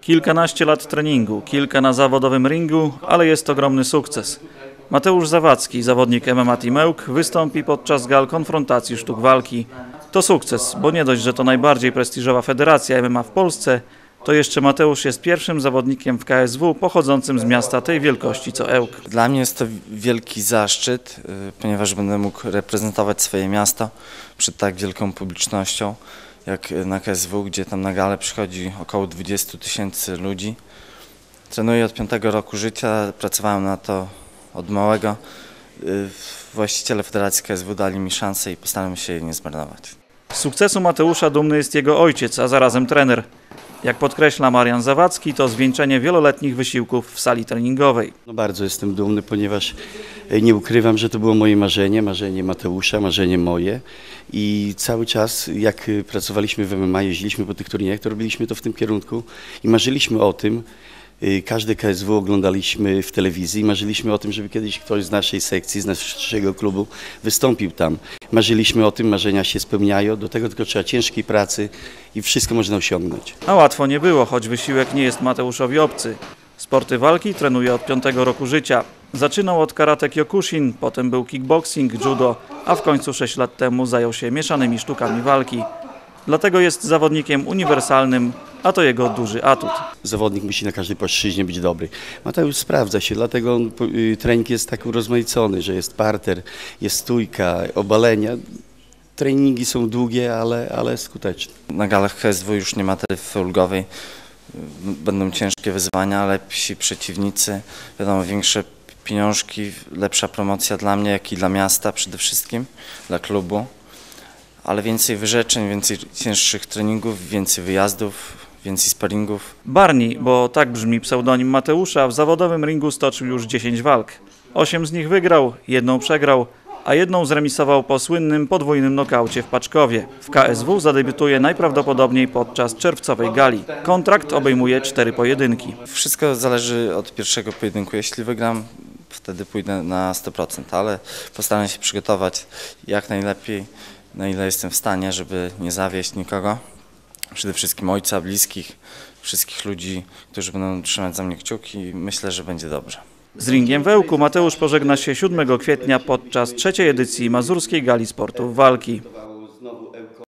Kilkanaście lat treningu, kilka na zawodowym ringu, ale jest ogromny sukces. Mateusz Zawadzki, zawodnik MMA Team Ełk, wystąpi podczas gal konfrontacji sztuk walki. To sukces, bo nie dość, że to najbardziej prestiżowa federacja MMA w Polsce, to jeszcze Mateusz jest pierwszym zawodnikiem w KSW pochodzącym z miasta tej wielkości co Ełk. Dla mnie jest to wielki zaszczyt, y, ponieważ będę mógł reprezentować swoje miasto przed tak wielką publicznością jak na KSW, gdzie tam na galę przychodzi około 20 tysięcy ludzi. Trenuję od piątego roku życia, pracowałem na to od małego. Y, Właściciele Federacji KSW dali mi szansę i postaram się jej nie zmarnować. Z sukcesu Mateusza dumny jest jego ojciec, a zarazem trener. Jak podkreśla Marian Zawadzki, to zwieńczenie wieloletnich wysiłków w sali treningowej. No bardzo jestem dumny, ponieważ e, nie ukrywam, że to było moje marzenie, marzenie Mateusza, marzenie moje i cały czas jak e, pracowaliśmy w MMA, jeździliśmy po tych turniejach, to robiliśmy to w tym kierunku i marzyliśmy o tym, e, każde KSW oglądaliśmy w telewizji i marzyliśmy o tym, żeby kiedyś ktoś z naszej sekcji, z naszego klubu wystąpił tam. Marzyliśmy o tym, marzenia się spełniają, do tego tylko trzeba ciężkiej pracy i wszystko można osiągnąć. A łatwo nie było, choć wysiłek nie jest Mateuszowi obcy. Sporty walki trenuje od piątego roku życia. Zaczynał od karate kyokushin, potem był kickboxing, judo, a w końcu 6 lat temu zajął się mieszanymi sztukami walki. Dlatego jest zawodnikiem uniwersalnym, a to jego duży atut. Zawodnik musi na każdej płaszczyźnie być dobry. Mateusz sprawdza się, dlatego on, y, trening jest tak urozmaicony, że jest parter, jest stójka, obalenia. Treningi są długie, ale, ale skuteczne. Na galach KSW już nie ma taryfy ulgowej. Będą ciężkie wyzwania, lepsi przeciwnicy, wiadomo, większe pieniążki, lepsza promocja dla mnie, jak i dla miasta przede wszystkim, dla klubu. Ale więcej wyrzeczeń, więcej cięższych treningów, więcej wyjazdów, więcej sparingów. Barni, bo tak brzmi pseudonim Mateusza, w zawodowym ringu stoczył już 10 walk. Osiem z nich wygrał, jedną przegrał, a jedną zremisował po słynnym podwójnym nokaucie w Paczkowie. W KSW zadebiutuje najprawdopodobniej podczas czerwcowej gali. Kontrakt obejmuje cztery pojedynki. Wszystko zależy od pierwszego pojedynku. Jeśli wygram, wtedy pójdę na 100%, ale postaram się przygotować jak najlepiej, na ile jestem w stanie, żeby nie zawieść nikogo. Przede wszystkim ojca, bliskich, wszystkich ludzi, którzy będą trzymać za mnie kciuki. Myślę, że będzie dobrze. Z ringiem w Ełku Mateusz pożegna się 7 kwietnia podczas trzeciej edycji Mazurskiej Gali Sportów Walki.